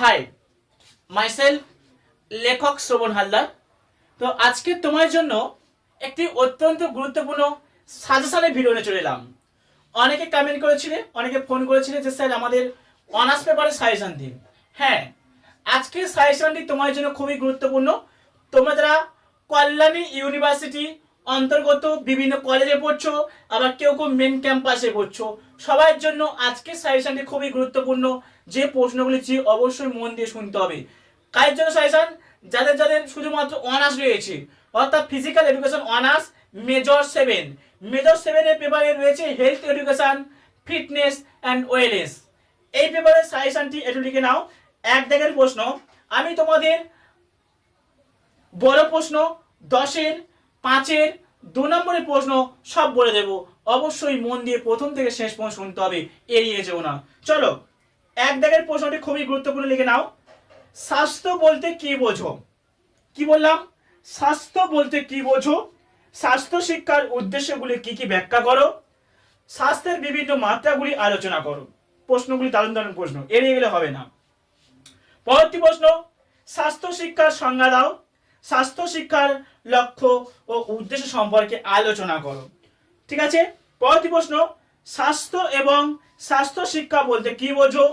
High myself লেখক শ্রবণ হালদার। তো আজকে তোমার জন্য একটি অত্যন্ত গুরুত্বপূর্ণ সাজেশনের ভিডিও নিয়ে চলে এলাম। অনেকে কমেন্ট করেছিলে, অনেকে ফোন করেছিলে যে, স্যার, আমাদের অনার্স পেপারে সাজেশন দিন। হ্যাঁ আজকের সাজেশনটি তোমার জন্য খুবই গুরুত্বপূর্ণ। তোমরা যারা কল্যাণী ইউনিভার্সিটি অন্তর্গত বিভিন্ন কলেজে পড়ছো, আবার কেউ কেউ মেন ক্যাম্পাসে পড়ছো। সবার জন্য আজকের সাজেশনটি খুবই গুরুত্বপূর্ণ, যে প্রশ্নগুলি জি অবশ্যই মন দিয়ে শুনতে হবে। কার জন্য সাজেশন যাদের যাদের শুধুমাত্র অনার্স রয়েছে, অর্থাৎ physical education honours major seven major সেভেনের পেপারে রয়েছে health education fitness and wellness এই পেপারের সাজেশনটি একটু লিখে নাও। এক দেখের প্রশ্ন। আমি তোমাদের বড় প্রশ্ন, দশের পাঁচের দু নম্বরের প্রশ্ন সব বলে দেব। অবশ্যই মন দিয়ে প্রথম থেকে শেষ পর্যন্ত শুনতে হবে, এড়িয়ে যেও না। চলো, এক দাগের প্রশ্নটি খুবই গুরুত্বপূর্ণ লিখে নাও। স্বাস্থ্য বলতে কি বোঝো? কি বললাম? স্বাস্থ্য বলতে কি বোঝো? স্বাস্থ্য শিক্ষার উদ্দেশ্যগুলি কি কি ব্যাখ্যা করো? স্বাস্থ্যের বিভিন্ন মাত্রাগুলি আলোচনা করো। প্রশ্নগুলি দারুণ দারুণ প্রশ্ন, এড়িয়ে গেলে হবে না। পরবর্তী প্রশ্ন, স্বাস্থ্য শিক্ষার সংজ্ঞা দাও। স্বাস্থ্য শিক্ষার লক্ষ্য ও উদ্দেশ্য সম্পর্কে আলোচনা করো। ঠিক আছে? পরবর্তী প্রশ্ন, স্বাস্থ্য এবং স্বাস্থ্য শিক্ষা বলতে কি বোঝো?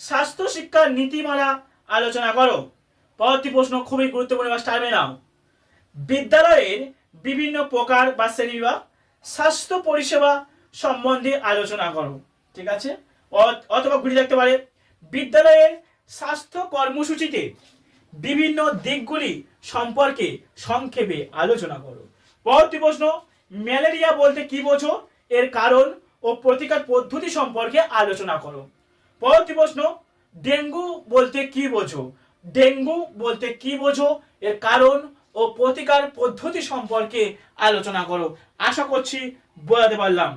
স্বাস্থ্য শিক্ষার নীতিমালা আলোচনা করো। পরবর্তী প্রশ্ন, খুবই গুরুত্বপূর্ণ বা টাইমে নাও। বিদ্যালয়ের বিভিন্ন প্রকার বা শ্রেণি বা স্বাস্থ্য পরিষেবা সম্বন্ধে আলোচনা করো। ঠিক আছে? অথবা ঘুরে দেখতে পারে। বিদ্যালয়ের স্বাস্থ্য কর্মসূচিতে বিভিন্ন দিকগুলি সম্পর্কে সংক্ষেপে আলোচনা করো। পরবর্তী প্রশ্ন, ম্যালেরিয়া বলতে কি বোঝো? এর কারণ ও প্রতিকার পদ্ধতি সম্পর্কে আলোচনা করো। পরবর্তী প্রশ্ন, ডেঙ্গু বলতে কি বোঝো? ডেঙ্গু বলতে কি বোঝো? এর কারণ ও প্রতিকার পদ্ধতি সম্পর্কে আলোচনা করো। আশা করছি বোঝাতে পারলাম।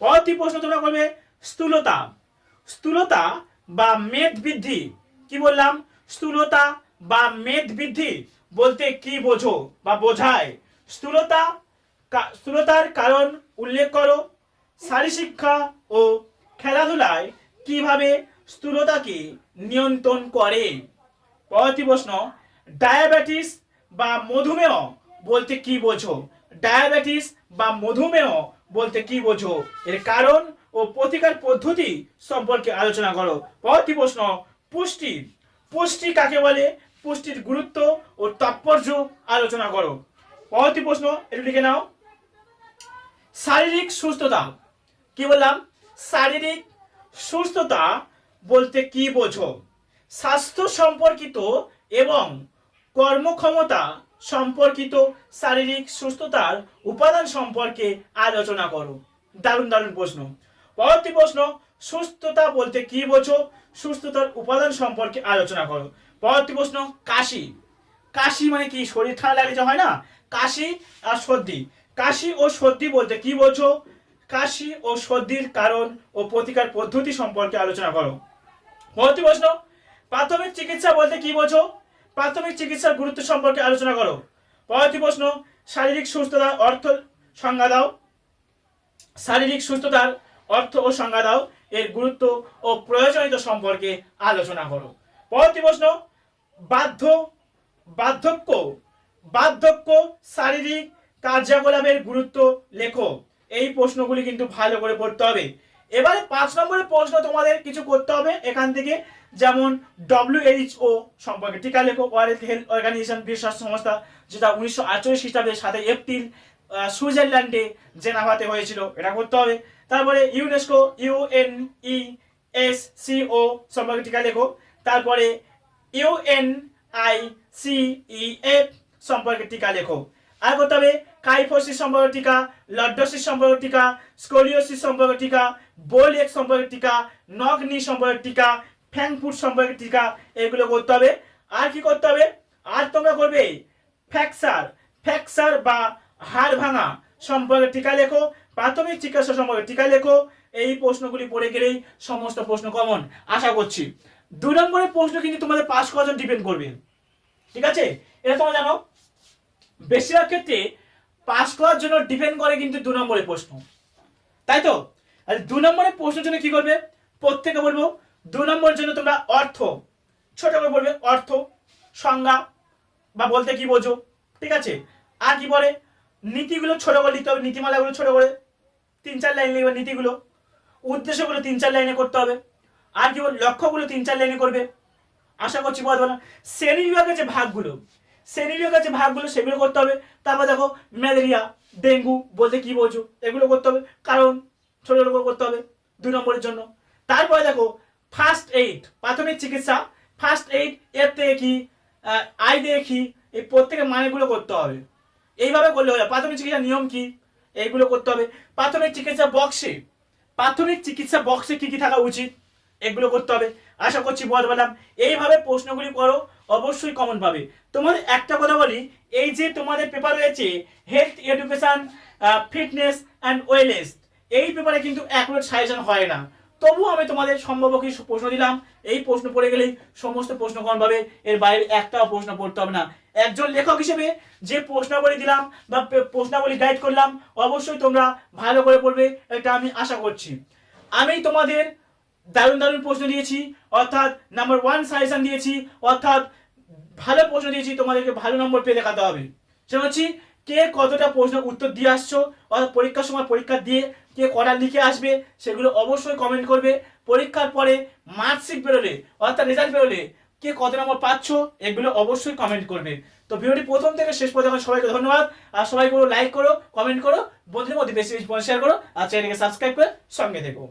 পরবর্তী প্রশ্ন তোমরা করবে, স্থূলতা। স্থূলতা বা মেদ বৃদ্ধি, কি বললাম? স্থূলতা বা মেদ বৃদ্ধি বলতে কি বোঝো বা বোঝায়? স্থূলতা স্থূলতার কারণ উল্লেখ করো। শারীরশিক্ষা ও খেলাধুলায় কীভাবে স্থূলতাকে নিয়ন্ত্রণ করে? পরবর্তী প্রশ্ন, ডায়াবেটিস বা মধুমেহ বলতে কি বোঝো? ডায়াবেটিস বা মধুমেহ বলতে কি বোঝো? এর কারণ ও প্রতিকার পদ্ধতি সম্পর্কে আলোচনা করো। পরবর্তী প্রশ্ন, পুষ্টি। পুষ্টি কাকে বলে? পুষ্টির গুরুত্ব ও তাৎপর্য আলোচনা করো। পরবর্তী প্রশ্ন, একটু লিখে নাও। শারীরিক সুস্থতা। কি বললাম? শারীরিক সুস্থতা বলতে কি বোঝো? স্বাস্থ্য সম্পর্কিত এবং কর্মক্ষমতা সম্পর্কিত শারীরিক সুস্থতার উপাদান সম্পর্কে আলোচনা করো। দারুণ দারুণ প্রশ্ন। পরবর্তী প্রশ্ন, সুস্থতা বলতে কি বোঝো? সুস্থতার উপাদান সম্পর্কে আলোচনা করো। পরবর্তী প্রশ্ন, কাশি। কাশি মানে কি? শরীর ঠান্ডা লাগলে যে হয় না? কাশি আর সর্দি। কাশি ও সর্দি বলতে কি বোঝো? কাশি ও সর্দির কারণ ও প্রতিকার পদ্ধতি সম্পর্কে আলোচনা করো। পরবর্তী প্রশ্ন, প্রাথমিক চিকিৎসা বলতে কি বোঝো? প্রাথমিক চিকিৎসার গুরুত্ব সম্পর্কে আলোচনা করো। পরবর্তী প্রশ্ন, শারীরিক সুস্থতা অর্থ সংজ্ঞা দাও। শারীরিক সুস্থতার অর্থ ও সংজ্ঞা দাও। এর গুরুত্ব ও প্রয়োজনীয়তা সম্পর্কে আলোচনা করো। পরবর্তী প্রশ্ন বাধ্য বার্ধক্য বার্ধক্য, শারীরিক কার্যকলাপের গুরুত্ব লেখো। এই প্রশ্নগুলি কিন্তু ভালো করে পড়তে হবে। এবারে পাঁচ নম্বরের প্রশ্ন তোমাদের কিছু করতে হবে এখান থেকে। যেমন ডব্লিউএইচও সম্পর্কে টিকা লেখো। ওয়ার্ল্ড হেলথ অর্গানাইজেশন বিশ্ব স্বাস্থ্য সংস্থা, যেটা উনিশশো আটচল্লিশ খ্রিস্টাব্দের সাথে এপ্রিল সুইজারল্যান্ডে জেনাভাতে হয়েছিল। এটা করতে হবে। তারপরে UNESCO UN E S CO সম্পর্কে টিকা লেখো। তারপরে ইউএন আই সিইএফ সম্পর্কে টিকা লেখো। আর করতে হবে কাইফোসিস সম্পর্কে টিকা লডোসিস সম্পর্কে টিকা, স্কোলিওসিস সম্পর্কে টিকা বোলেক সম্পর্কে টিকা, নগনি সম্পর্কে টিকা, ফ্যাংফুট সম্পর্কে টিকা, এগুলো করতে হবে। আর কি করতে হবে? আর তোমরা করবে? ফ্র্যাকচার ফ্র্যাকচার বা হাড় ভাঙা সম্পর্কে টিকা লেখো। প্রাথমিক চিকিৎসা সম্পর্কে টিকা লেখো। এই প্রশ্নগুলি পড়ে গেলেই সমস্ত প্রশ্ন কমন আশা করছি। দু নম্বরের প্রশ্ন কিন্তু তোমাদের পাস করার ডিপেন্ড করবে। ঠিক আছে? এটা তোমরা জানো। বেশিরভাগ ক্ষেত্রে পাস করার জন্য ডিপেন্ড করে কিন্তু দু নম্বরের প্রশ্ন। তাই তো? আর দু নম্বরের প্রশ্নের জন্য কি করবে? প্রত্যেকে বলব দু নম্বরের জন্য তোমরা অর্থ। ছোট করে বলবে, অর্থ, সংজ্ঞা, বা বলতে কি বোঝো? ঠিক আছে? আর কি বলে? নীতিগুলো ছোট করে লিখতে হবে, নীতিমালাগুলো ছোট করে। তিন চার লাইন লিখবে নীতিগুলো। উদ্দেশ্যগুলো তিন চার লাইনে করতে হবে। আর কি লক্ষ্যগুলো তিন চার লাইনে করবে। আশা করছি বলব না শ্রেণি বিভাগের যে ভাগগুলো, শ্রেণি বিভাগের যে ভাগগুলো সেগুলো করতে হবে। তারপর দেখো, ম্যালেরিয়া, ডেঙ্গু বলতে কি বোঝো? এগুলো করতে হবে। কারণ ছোট ছোট করে করতে হবে দুই নম্বরের জন্য। তারপরে দেখো ফার্স্ট এইড প্রাথমিক চিকিৎসা। ফার্স্ট এইড এর থেকে কি আই দিয়ে কি, এই প্রত্যেকের মানেগুলো করতে হবে। এইভাবে করলে হবে প্রাথমিক চিকিৎসার নিয়ম কি? এইগুলো করতে হবে। প্রাথমিক চিকিৎসা বক্সে প্রাথমিক চিকিৎসা বক্সে কি কি থাকা উচিত? এগুলো করতে হবে। আশা করছি বল বললাম এইভাবে প্রশ্নগুলি করো, অবশ্যই কমন পাবে। তোমাদের একটা কথা বলি, এই যে তোমাদের পেপার রয়েছে health education fitness and wellness এই পেপারে কিন্তু অ্যাকুরেট সাজেশন হয় না। তবু আমি তোমাদের সম্ভব কি প্রশ্ন দিলাম। এই প্রশ্ন পড়ে গেলেই সমস্ত প্রশ্ন কমন পাবে। এর বাইরে একটাও প্রশ্ন পড়তে হবে না। একজন লেখক হিসেবে যে প্রশ্নাবলী দিলাম বা প্রশ্নাবলী গাইড করলাম, অবশ্যই তোমরা ভালো করে পড়বে, এটা আমি আশা করছি। আমি তোমাদের দারুণ দারুণ প্রশ্ন দিয়েছি, অর্থাৎ নাম্বার ওয়ান সাজেশন দিয়েছি, অর্থাৎ ভালো প্রশ্ন দিয়েছি, তোমাদেরকে ভালো নম্বর পেয়ে দেখাতে হবে। সেটা হচ্ছে কে কতটা প্রশ্ন উত্তর দিয়ে আসছো, অর্থাৎ পরীক্ষার সময় পরীক্ষা দিয়ে কে কটা লিখে আসবে, সেগুলো অবশ্যই কমেন্ট করবে। পরীক্ষার পরে মার্কশিট বেরোলে, অর্থাৎ রেজাল্ট বেরোলে, কে কত নম্বর পাচ্ছ, এগুলো অবশ্যই কমেন্ট করবে। তো ভিডিওটি প্রথম থেকে শেষ পর্যন্ত সবাইকে ধন্যবাদ। আর সবাই করো লাইক করো কমেন্ট করো, বন্ধুদের মধ্যে বেশি বেশি শেয়ার করো, আর চ্যানেলকে সাবস্ক্রাইব করে সঙ্গে থেকো।